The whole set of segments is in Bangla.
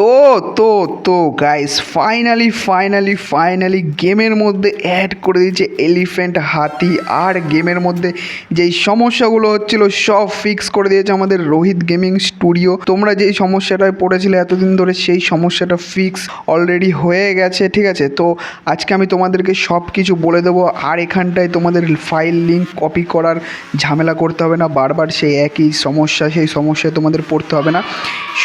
তো তো তো গাইস ফাইনালি ফাইনালি ফাইনালি গেমের মধ্যে অ্যাড করে দিয়েছে এলিফ্যান্ট হাতি আর গেমের মধ্যে যেই সমস্যাগুলো হচ্ছিল সব ফিক্স করে দিয়েছে আমাদের রোহিত গেমিং স্টুডিও তোমরা যেই সমস্যাটায় পড়েছিলে এতদিন ধরে সেই সমস্যাটা ফিক্স অলরেডি হয়ে গেছে, ঠিক আছে? তো আজকে আমি তোমাদেরকে সব কিছু বলে দেবো আর এখানটায় তোমাদের ফাইল লিঙ্ক কপি করার ঝামেলা করতে হবে না, বারবার সেই একই সমস্যা, সেই সমস্যায় তোমাদের পড়তে হবে না।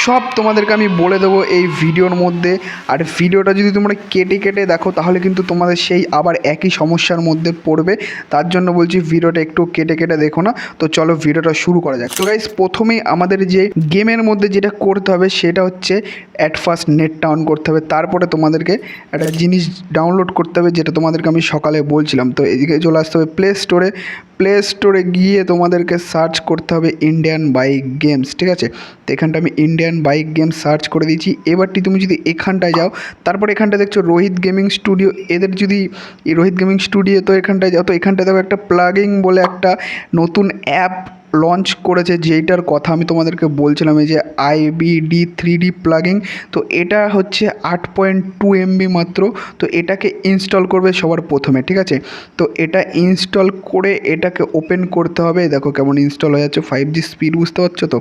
সব তোমাদেরকে আমি বলে দেবো এই ভিডিওর মধ্যে। আর ভিডিওটা যদি তোমরা কেটে কেটে দেখো, তাহলে কিন্তু তোমাদের সেই আবার একই সমস্যার মধ্যে পড়বে। তার জন্য বলছি ভিডিওটা একটু কেটে কেটে দেখো না। তো চলো ভিডিওটা শুরু করা যাক। তো গাইস প্রথমেই আমাদের যে গেমের মধ্যে যেটা করতে হবে, সেটা হচ্ছে অ্যাট ফার্স্ট নেটটা অন করতে হবে। তারপরে তোমাদেরকে একটা জিনিস ডাউনলোড করতে হবে, যেটা তোমাদেরকে আমি সকালে বলছিলাম। তো এদিকে চলে আসতে হবে প্লে স্টোরে প্লে স্টোরে গিয়ে তোমাদেরকে সার্চ করতে হবে ইন্ডিয়ান বাইক গেমস ঠিক আছে? তো এখানটা আমি ইন্ডিয়ান বাইক গেমস সার্চ করে দিয়েছি। এবারটি তুমি যদি এখানটায় যাও, তারপর এখানটা দেখছ রোহিত গেমিং স্টুডিও এদের যদি রোহিত গেমিং স্টুডিও তো এখানটায় যাও, তো এখানটায় দেখো একটা প্লাগিং বলে একটা নতুন অ্যাপ লঞ্চ করেছে, যেইটার কথা আমি তোমাদেরকে বলছিলাম, এই যে আইবিডি থ্রি ডি প্লাগিং তো এটা হচ্ছে আট পয়েন্ট টু এমবি মাত্র, তো এটাকে ইনস্টল করবে সবার প্রথমে, ঠিক আছে? তো এটা ইনস্টল করে এটাকে ওপেন করতে হবে, দেখো কেমন ইনস্টল হয়ে যাচ্ছে ফাইভ জি স্পিড বুঝতে পারছ তো?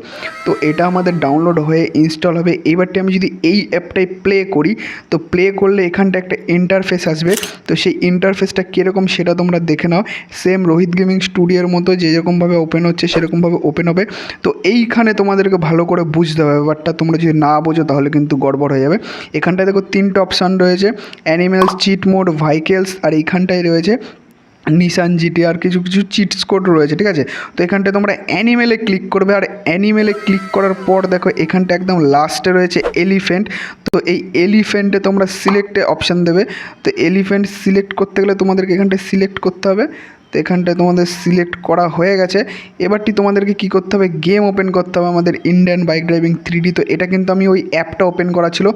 তো এটা আমাদের ডাউনলোড হয়ে ইনস্টল হবে এইবারটি আমি যদি এই অ্যাপটাই প্লে করি, তো প্লে করলে এখানটা একটা ইন্টারফেস আসবে, তো সেই ইন্টারফেসটা কীরকম সেটা তোমরা দেখে নাও সেম রোহিত গেমিং স্টুডিওর মতো যে যেরকমভাবে ওপেন হচ্ছে সেরকমভাবে ওপেন হবে। তো এইখানে তোমাদেরকে ভালো করে বুঝতে হবে, ব্যাপারটা তোমরা যদি না বোঝো তাহলে কিন্তু গড়বড় হয়ে যাবে। এখানটায় দেখো তিনটে অপশান রয়েছে অ্যানিমেলস চিট মোড ভাইকেলস আর এইখানটায় রয়েছে নিশান জিটি আর কিছু কিছু চিটস কোড রয়েছে, ঠিক আছে? তো এখানটায় তোমরা অ্যানিমেলে ক্লিক করবে, আর অ্যানিমেলে ক্লিক করার পর দেখো এখানটা একদম লাস্টে রয়েছে এলিফেন্ট তো এই এলিফেন্টে তোমরা সিলেক্টে অপশান দেবে। তো এলিফেন্ট সিলেক্ট করতে গেলে তোমাদেরকে এখানটায় সিলেক্ট করতে হবে। তো এখানটায় তোমাদের সিলেক্ট করা হয়ে গেছে। এবারটি তোমাদেরকে কি করতে হবে? গেম ওপেন করতে হবে আমাদের ইন্ডিয়ান বাইক ড্রাইভিং থ্রি তো এটা কিন্তু আমি ওই অ্যাপটা ওপেন করা ছিল।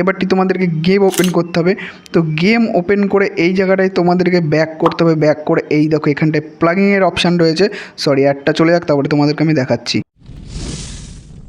এবারটি তোমাদেরকে গেম ওপেন করতে হবে। তো গেম ওপেন করে এই জায়গাটায় তোমাদেরকে ব্যাক করতে হবে। ব্যাক করে এই দেখো এখানটায় প্লাগিংয়ের অপশান রয়েছে। সরি অ্যাডটা চলে যাক, তারপরে তোমাদেরকে আমি দেখাচ্ছি।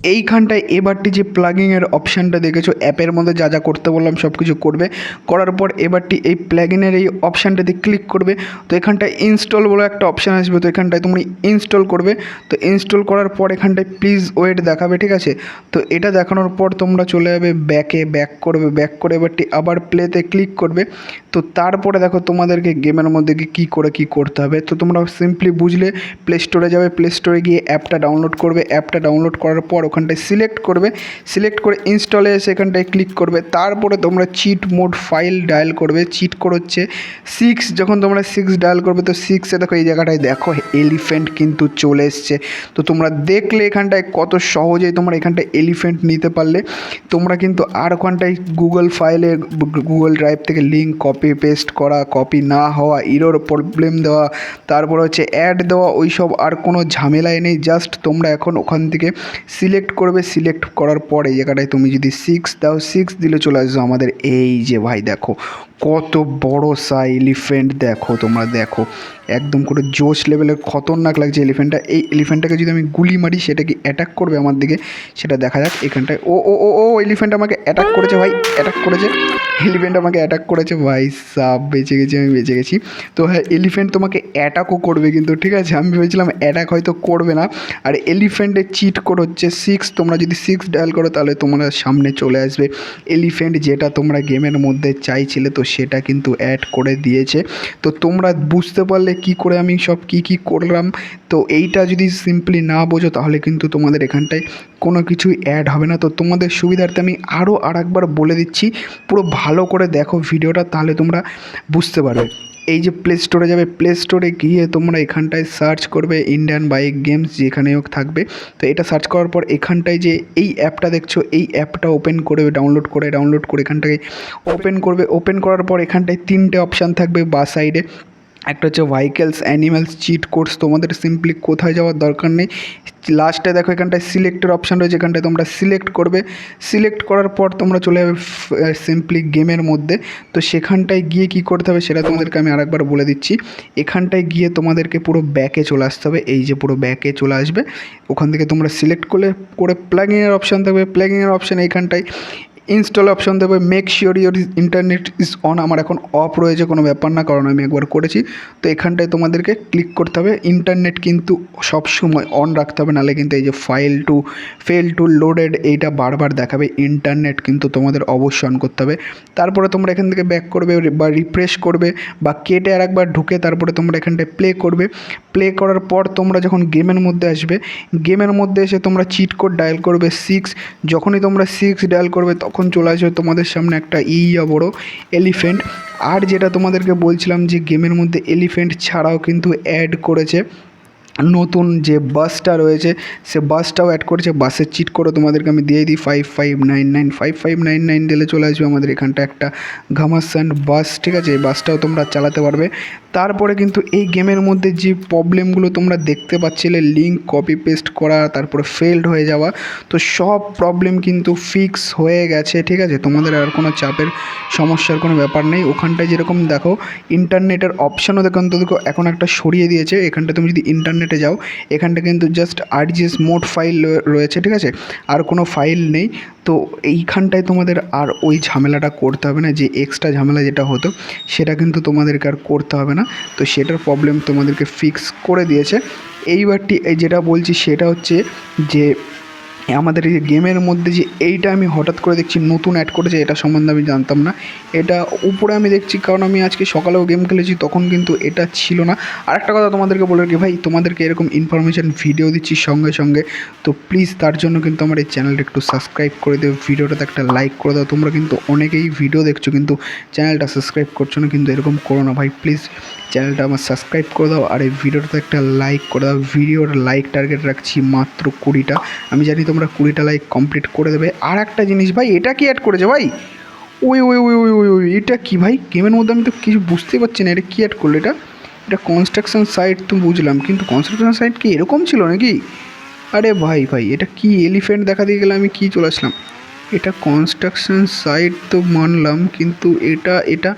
এইখানটায় এবারটি যে প্লাগিংয়ের অপশানটা দেখেছ অ্যাপের মধ্যে যা যা করতে বললাম সব কিছু করবে। করার পর এবারটি এই প্লাগিনের এই অপশানটাতে ক্লিক করবে। তো এখানটায় ইনস্টল বলে একটা অপশান আসবে, তো এখানটায় তুমি ইনস্টল করবে। তো ইনস্টল করার পর এখানটায় প্লিজ ওয়েট দেখাবে, ঠিক আছে? তো এটা দেখানোর পর তোমরা চলে যাবে ব্যাকে ব্যাক করবে ব্যাক করে এবারটি আবার প্লেতে ক্লিক করবে। তো তারপরে দেখো তোমাদেরকে গেমের মধ্যে গিয়ে কী করে কী করতে হবে। তো তোমরা সিম্পলি বুঝলে প্লে স্টোরে যাবে প্লে স্টোরে গিয়ে অ্যাপটা ডাউনলোড করবে। অ্যাপটা ডাউনলোড করার পর ওখানটায় সিলেক্ট করবে সিলেক্ট করে ইনস্টলে এসে এখানটায় ক্লিক করবে। তারপরে তোমরা চিট মোড ফাইল ডায়াল করবে। চিট কোড হচ্ছে সিক্স যখন তোমরা সিক্স ডায়াল করবে, তো সিক্সে দেখো এই জায়গাটায় দেখো এলিফেন্ট কিন্তু চলে এসছে। তো তোমরা দেখলে এখানটায় কত সহজেই তোমরা এখানটায় এলিফেন্ট নিতে পারলে। তোমরা কিন্তু আর ওখানটায় গুগল ফাইলে গুগল ড্রাইভ থেকে লিঙ্ক কপি পেস্ট করা কপি না হওয়া ইরোর প্রবলেম দেওয়া, তারপর হচ্ছে অ্যাড দেওয়া ওই সব আর কোনো ঝামেলাই নেই। জাস্ট তোমরা এখন ওখান থেকে সিলেক্ট করবে সিলেক্ট করার পরে এই জায়গাটায় তুমি যদি সিক্স দাও সিক্স দিলে চলে আসবে আমাদের, এই যে ভাই দেখো কত বড় সা এলিফেন্ট দেখো, তোমরা দেখো। একদম করে জোশ লেভেলের খতরনাক লাগছে এলিফেন্টটা এই এলিফেন্টটাকে যদি আমি গুলি মারি, সেটা কি অ্যাটাক করবে আমার দিকে? সেটা দেখা যাক এখানটায়। ও ও ও ও এলিফেন্ট আমাকে অ্যাটাক করেছে ভাই অ্যাটাক করেছে। এলিফেন্ট আমাকে অ্যাটাক করেছে। ভাই সাপ বেঁচে গেছি, আমি বেঁচে গেছি। তো হ্যাঁ এলিফেন্ট তোমাকে অ্যাটাকও করবে কিন্তু, ঠিক আছে? আমি ভেবেছিলাম অ্যাটাক হয়তো করবে না। আর এলিফেন্টের চিট কোড হচ্ছে সিক্স তোমরা যদি সিক্স ডায়াল করো, তাহলে তোমরা সামনে চলে আসবে। এলিফেন্ট যেটা তোমরা গেমের মধ্যে চাইছিলে, তো সেটা কিন্তু অ্যাড করে দিয়েছে। তো তোমরা বুঝতে পারলে কি করে আমি সব কি কি করলাম। তো এইটা যদি সিম্পলি না বোঝো, তাহলে কিন্তু তোমাদের এখানটায় কোনো কিছুই অ্যাড হবে না। তো তোমাদের সুবিধার্থে আমি আরও আর বলে দিচ্ছি, পুরো ভালো করে দেখো ভিডিওটা, তাহলে তোমরা বুঝতে পারবে। এই যে প্লে স্টোরে যাবে প্লে স্টোরে গিয়ে তোমরা এখানটায় সার্চ করবে ইন্ডিয়ান বাইক গেমস যেখানে হোক থাকবে। তো এটা সার্চ করার পর এখানটায় যে এই অ্যাপটা দেখছ, এই অ্যাপটা ওপেন করে ডাউনলোড করে ডাউনলোড করে এখানটায় ওপেন করবে। ওপেন করার পর এখানটায় তিনটে অপশান থাকবে বা সাইডে একটা হচ্ছে ভাইকেলস অ্যানিম্যালস চিট কোর্স তোমাদের সিম্পলি কোথায় যাওয়ার দরকার নেই। লাস্টে দেখো এখানটায় সিলেক্টের অপশান রয়েছে, এখানটায় তোমরা সিলেক্ট করবে। সিলেক্ট করার পর তোমরা চলে যাবে সিম্পলি গেমের মধ্যে। তো সেখানটায় গিয়ে কি করতে হবে সেটা তোমাদেরকে আমি আরেকবার বলে দিচ্ছি। এখানটায় গিয়ে তোমাদেরকে পুরো ব্যাকে চলে আসতে হবে। এই যে পুরো ব্যাকে চলে আসবে। ওখান থেকে তোমরা সিলেক্ট করলে, করে প্লাগিংয়ের অপশান থাকবে। প্লাগিংয়ের অপশান এইখানটায়। ইনস্টল অপশন দেবে make sure your internet is on আমার এখন অফ রয়েছে, কোনো ব্যাপার না, কারণ আমি একবার করেছি। তো এখানটায় তোমাদেরকে ক্লিক করতে হবে। ইন্টারনেট কিন্তু সব সময় অন রাখতে হবে, নাহলে কিন্তু এই যে file to fail to loaded এইটা বারবার দেখাবে। ইন্টারনেট কিন্তু তোমাদের অবশ্যই অন করতে হবে। তারপরে তোমরা এখান থেকে ব্যাক করবে বা রিফ্রেশ করবে, বা কেটে আর একবার ঢুকে তারপরে তোমরা এখানটায় প্লে করবে। প্লে করার পর তোমরা যখন গেমের মধ্যে আসবে গেমের মধ্যে এসে তোমরা চিট কোড ডায়াল করবে সিক্স যখনই তোমরা সিক্স ডায়াল করবে, তখন চলে আসবে তোমাদের সামনে একটা ইয়া বড় এলিফেন্ট আর যেটা তোমাদেরকে বলছিলাম যে গেমের মধ্যে এলিফেন্ট ছাড়াও কিন্তু অ্যাড করেছে নতুন যে বাসটা রয়েছে, সে বাসটাও অ্যাড করেছে। বাসের চিট করে তোমাদেরকে আমি দিয়ে দিই five five nine nine five five nine nine দিলে চলে আসবে আমাদের এখানটা একটা ঘামাসান বাস ঠিক আছে? এই বাসটাও তোমরা চালাতে পারবে। তারপরে কিন্তু এই গেমের মধ্যে যে প্রবলেমগুলো তোমরা দেখতে পাচ্ছিলে লিঙ্ক কপি পেস্ট করা, তারপরে ফেলড হয়ে যাওয়া, তো সব প্রবলেম কিন্তু ফিক্স হয়ে গেছে, ঠিক আছে? তোমাদের আর কোনো চাপের সমস্যার কোনো ব্যাপার নেই। ওখানটায় যেরকম দেখো ইন্টারনেটের অপশানও দেখো, অন্তত এখন একটা সরিয়ে দিয়েছে। এখানটা তুমি যদি ইন্টারনেটে যাও, এখানটা কিন্তু জাস্ট আরজিএস মোট ফাইল রয়েছে, ঠিক আছে? আর কোনো ফাইল নেই। তো এইখানটায় তোমাদের আর ওই ঝামেলাটা করতে হবে না, যে এক্সট্রা ঝামেলা যেটা হতো, সেটা কিন্তু তোমাদেরকে আর করতে হবে না। তো সেটার প্রবলেম তোমাদেরকে ফিক্স করে দিয়েছে। এইবারটি এই যেটা বলছি সেটা হচ্ছে যে আমাদের এই গেমের মধ্যে যে এইটা আমি হঠাৎ করে দেখছি, নতুন অ্যাড করেছে, এটা সম্বন্ধে আমি জানতাম না। এটা উপরে আমি দেখছি, কারণ আমি আজকে সকালেও গেম খেলেছি, তখন কিন্তু এটা ছিল না। আর একটা কথা তোমাদেরকে বলে রাখি, ভাই, তোমাদেরকে এরকম ইনফরমেশান ভিডিও দিচ্ছি সঙ্গে সঙ্গে। তো প্লিজ তার জন্য কিন্তু আমার এই চ্যানেলটা একটু সাবস্ক্রাইব করে দেবে ভিডিওটাতে একটা লাইক করে দাও। তোমরা কিন্তু অনেকেই ভিডিও দেখছ, কিন্তু চ্যানেলটা সাবস্ক্রাইব করছ না, কিন্তু এরকম করো না, ভাই প্লিজ চ্যানেলটা আমার সাবস্ক্রাইব করে দাও, আর এই ভিডিওটাতে একটা লাইক করে দাও। ভিডিওর লাইক টার্গেট রাখছি মাত্র কুড়িটা। আমি জানি তোমরা কুড়িটা লাইক কমপ্লিট করে দেবে। আর একটা জিনিস ভাই, এটা কি অ্যাড করেছে ভাই? ওই ওই ওই ওই ওই ওই, এটা কি ভাই? গেমের মধ্যে আমি তো কিছু বুঝতেই পারছি না, এটা কী অ্যাড করল এটা? এটা কনস্ট্রাকশন সাইট তো বুঝলাম, কিন্তু কনস্ট্রাকশন সাইট কি এরকম ছিল নাকি? আরে ভাই ভাই, এটা কি এলিফ্যান্ট দেখা দিয়ে গেলে আমি কী চলে আসলাম? এটা কনস্ট্রাকশন সাইট তো মানলাম, কিন্তু এটা এটা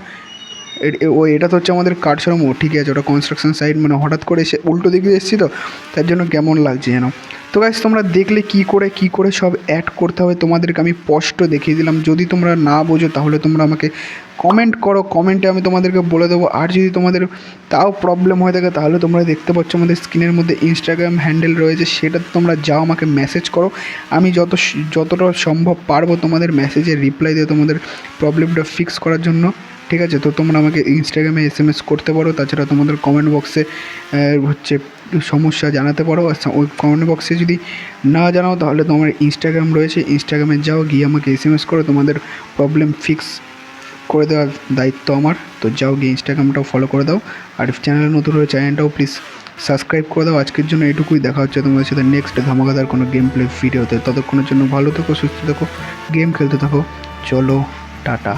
ও, এটা তো হচ্ছে আমাদের কাঠসরম ও ঠিক আছে, ওটা কনস্ট্রাকশন সাইট মানে হঠাৎ করে এসে উল্টো দিকে এসেছি তো, তার জন্য কেমন লাগছে যেন। তো গাইস তোমরা দেখলে কি করে কি করে সব অ্যাড করতে হবে, তোমাদেরকে আমি স্পষ্ট দেখিয়ে দিলাম। যদি তোমরা না বোঝো, তাহলে তোমরা আমাকে কমেন্ট করো কমেন্টে আমি তোমাদেরকে বলে দেবো। আর যদি তোমাদের তাও প্রবলেম হয়ে থাকে, তাহলে তোমরা দেখতে পাচ্ছ আমাদের স্ক্রিনের মধ্যে ইনস্টাগ্রাম হ্যান্ডেল রয়েছে সেটাতে তোমরা যাও আমাকে মেসেজ করো। আমি যত যতটা সম্ভব পারব তোমাদের মেসেজে রিপ্লাই দিয়ে তোমাদের প্রবলেমটা ফিক্স করার জন্য। ঠিক আছে? তো তোমরা আমাকে ইনস্টাগ্রামে এস এম এস করতে পারো, তাছাড়া তোমাদের কমেন্ট বক্সে হচ্ছে সমস্যা জানাতে পারো। আর ওই কমেন্ট বক্সে যদি না জানাও, তাহলে তোমার ইনস্টাগ্রাম রয়েছে। ইনস্টাগ্রামে যাও, গিয়ে আমাকে এস এম এস করো। তোমাদের প্রবলেম ফিক্স করে দেওয়ার দায়িত্ব আমার। তো যাও গিয়ে ইনস্টাগ্রামটাও ফলো করে দাও। আর চ্যানেলে নতুন হয়ে চ্যানেলটাও প্লিজ সাবস্ক্রাইব করে দাও। আজকের জন্য এটুকুই। দেখা হচ্ছে তোমাদের সাথে নেক্সট ধামাকাদার কোনো গেম প্লে ভিডিওতে ততক্ষণের জন্য ভালো থেকো, সুস্থ থেকো গেম খেলতে থাকো। চলো, টাটা।